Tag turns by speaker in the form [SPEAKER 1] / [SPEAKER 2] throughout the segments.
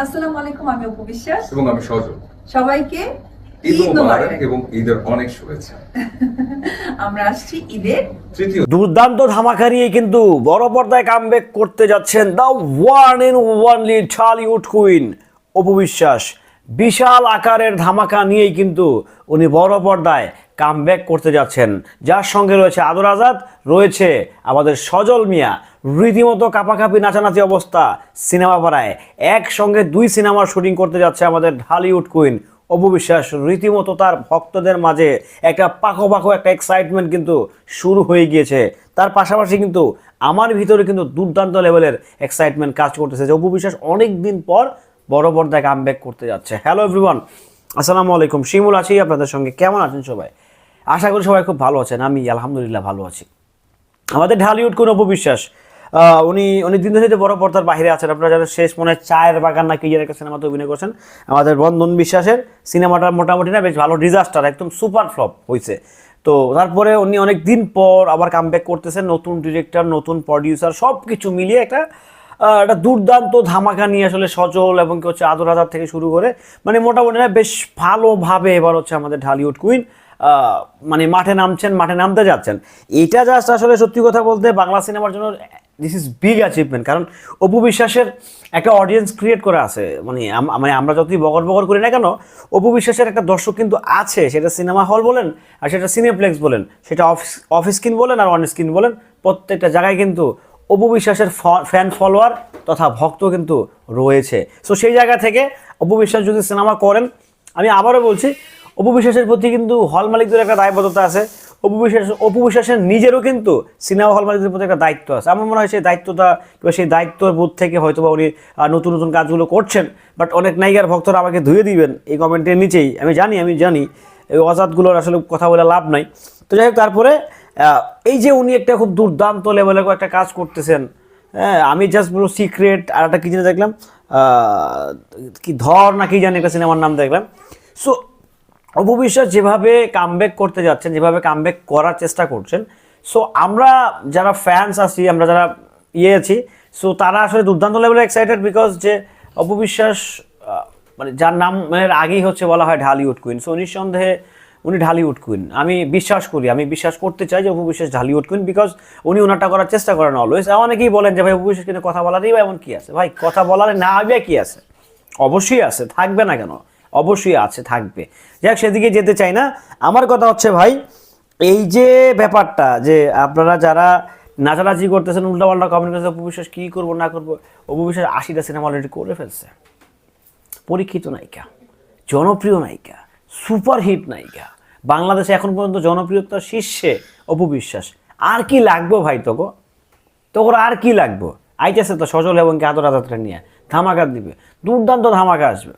[SPEAKER 1] আসসালামু আলাইকুম আমি অপু বিশ্বাস।
[SPEAKER 2] এবং আমি সজল।
[SPEAKER 1] সবাইকে
[SPEAKER 2] ঈদ
[SPEAKER 1] ঈদ
[SPEAKER 2] মোবারক।
[SPEAKER 1] মোবারক
[SPEAKER 2] এবং ঈদের অনেক শুভেচ্ছা।
[SPEAKER 1] আমরা আসছি ঈদের
[SPEAKER 2] তৃতীয়।
[SPEAKER 3] দুর্দান্ত ধামাকা নিয়ে কিন্তু বড় পর্দায় কামব্যাক করতে যাচ্ছেন the one and only Tollywood queen Apu Biswas. বিশাল আকারের ধামাকা নিয়েই কিন্তু উনি বড় পর্দায় কামব্যাক করতে যাচ্ছেন। যার সঙ্গে রয়েছে আদর আজাদ, রয়েছে আমাদের সজল মিয়া। রীতিমতো কাপাকাপি, নাচানাচি অবস্থা সিনেমা পাড়ায়। একসঙ্গে দুই সিনেমার শুটিং করতে যাচ্ছে আমাদের ঢালিউড কুইন। অপবিশ্বাস রীতিমতো তার ভক্তদের মাঝে একটা পাখো পাখো একটা এক্সাইটমেন্ট কিন্তু শুরু হয়ে গিয়েছে। তার পাশাপাশি কিন্তু আমার ভিতরে কিন্তু দুর্দান্ত লেভেলের এক্সাইটমেন্ট কাজ করতেছে যে অপবিশ্বাস অনেক দিন পর বড় পর্দায় কামব্যাক করতে যাচ্ছে। হ্যালো এভরিওয়ান আসসালামু আলাইকুম। শিমুল আছি, আপনাদের সঙ্গে। কেমন আছেন সবাই? আশা করি সবাই খুব ভালো আছেন, আমি আলহামদুলিল্লাহ ভালো আছি। আমাদের ঢালিউড কোন অপবিশ্বাস উনি উনি দিন ধরে বড় পর্দার বাইরে আছেন, আপনারা জানেন শেষ মনে চায়ের বাগান না কি যেন একটা সিনেমাতে অভিনয় করছেন। আমাদের বন্ধন বিশ্বাসের সিনেমাটা মোটামুটি না বেশ ভালো ডিজাস্টার একদম সুপার ফ্লপ হয়েছে তো তারপরে উনি অনেক দিন পর আবার কামব্যাক করতেছেন, নতুন ডিরেক্টর নতুন প্রডিউসার সব কিছু মিলিয়ে একটা একটা দুর্দান্ত ধামাকা নিয়ে আসলে সজল এবং কি হচ্ছে আদর আদার থেকে শুরু করে মানে মোটামুটি না বেশ ভালোভাবে এবার হচ্ছে আমাদের ঢালিউড কুইন মানে মাঠে নামছেন, মাঠে নামতে যাচ্ছেন। এটা জাস্ট আসলে সত্যি কথা বলতে বাংলা সিনেমার জন্য দিস ইজ বিগ অ্যাচিভমেন্ট কারণ অপু বিশ্বাসের একটা অডিয়েন্স ক্রিয়েট করা আছে। মানে মানে আমরা যতই বগর বগর করি না কেন, অপু বিশ্বাসের একটা দর্শক কিন্তু আছে, সেটা সিনেমা হল বলেন আর সেটা সিনেপ্লেক্স বলেন, সেটা অফিস অফ স্ক্রিন বলেন আর অন স্ক্রিন বলেন, প্রত্যেকটা জায়গায় কিন্তু অপু বিশ্বাসের ফ্যান ফলোয়ার তথা ভক্ত কিন্তু রয়েছে। সো সেই জায়গা থেকে অপু বিশ্বাস যদি সিনেমা করেন, আমি আবারও বলছি অপু বিশ্বাসের প্রতি কিন্তু হল মালিকদের একটা দায়বদ্ধতা আছে। অপু বিশ্বাস অপু বিশ্বাসের নিজেরও কিন্তু সিনেমা হল মালিকদের প্রতি একটা দায়িত্ব আছে। আমার মনে হয় সেই দায়িত্বটা কিংবা সেই দায়িত্বর বোধ থেকে হয়তো বা উনি নতুন নতুন কাজগুলো করছেন। বাট অনেক নায়িকার ভক্তরা আমাকে ধুয়ে দিবেন এই কমেন্টের নিচেই। আমি জানি আমি জানি। এই অজাতগুলোর আসলে কথা বলে লাভ নাই। তো যাই হোক, তারপরে এই যে উনি একটা খুব দুর্দান্ত লেভেলের একটা কাজ করতেছেন। হ্যাঁ আমি জাস্ট পুরো সিক্রেট আর একটা কি জানি দেখলাম কি ধর না কি জানি একটা সিনেমার নাম দেখলাম। সো অপবিশ্বাস যেভাবে কামব্যাক করতে যাচ্ছেন, যেভাবে কামব্যাক করার চেষ্টা করছেন সো আমরা যারা ফ্যান্স আছি, আমরা যারা ইয়ে আছি সো তারা আসলে দুর্দান্ত লেভেলে এক্সাইটেড বিকজ যে অপবিশ্বাস মানে যার নাম মানে আগেই হচ্ছে বলা হয় ঢালিউড কুইন সো নিঃসন্দেহে উনি ঢালিউড কুইন আমি বিশ্বাস করি, আমি বিশ্বাস করতে চাই যে অপবিশ্বাস ঢালিউড কুইন বিকজ উনি ওনারটা করার চেষ্টা করেন অলওয়েজ অনেকেই বলেন যে, ভাই অপবিশ্বাস কিন্তু কথা বলারই বা এমন কী আছে? ভাই, কথা বলার না হবে কী আছে? অবশ্যই আছে, থাকবে না কেন? অবশ্যই আছে, থাকবে। যাক, সেদিকে যেতে চাই না। আমার কথা হচ্ছে ভাই, এই যে ব্যাপারটা যে আপনারা যারা নাচানাচি করতেছেন, উল্টাপাল্টা কমেন্ট অপবিশ্বাস কী করব, না করব অপবিশ্বাস আশিটা সিনেমা অলরেডি করে ফেলছে। পরীক্ষিত নায়িকা, জনপ্রিয় নায়িকা সুপারহিট নায়িকা। বাংলাদেশে এখন পর্যন্ত জনপ্রিয়তার শীর্ষে অপবিশ্বাস আর কি লাগবো ভাই তোকে? তোর আর কি লাগবো? আইতেছে তো সজল এবং কি আদর নিয়ে। ধামাকা দিবে। দুর্দান্ত ধামাকা আসবে।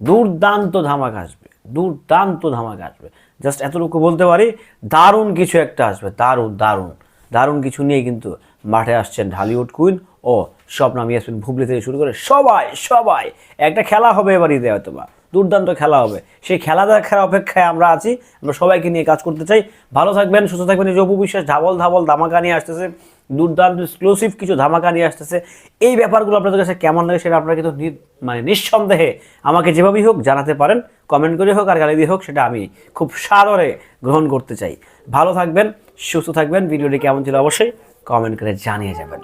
[SPEAKER 3] দুর্দান্ত ধামাক আসবে, দুর্দান্ত ধামাক আসবে। জাস্ট এতটুকু বলতে পারি, দারুণ কিছু একটা আসবে, দারুণ দারুণ। দারুণ কিছু নিয়ে কিন্তু মাঠে আসছেন ঢালিউড কুইন ও স্বপ্নাম ইয়াসমিন ভুবলি থেকে শুরু করে সবাই সবাই। একটা খেলা হবে এবার ঈদে হয়তো বা দুর্দান্ত খেলা হবে। সেই খেলা দেখার অপেক্ষায় আমরা আছি, আমরা সবাইকে নিয়ে কাজ করতে চাই। ভালো থাকবেন, সুস্থ থাকবেন, এই যে অপু বিশ্বাস ধাবল ধাবল ধামাকা নিয়ে আসতেছে। দুর্দান্ত এক্সক্লুসিভ কিছু ধামাকা নিয়ে আসতেছে। এই ব্যাপারগুলো আপনাদের কাছে কেমন লাগে সেটা আপনারা কিন্তু মানে নিঃসন্দেহে আমাকে যেভাবেই হোক জানাতে পারেন কমেন্ট করে হোক আর গালি দিয়ে হোক, সেটা আমি খুব সাদরে গ্রহণ করতে চাই। ভালো থাকবেন, সুস্থ থাকবেন, ভিডিওটি কেমন ছিল অবশ্যই কমেন্ট করে জানিয়ে যাবেন।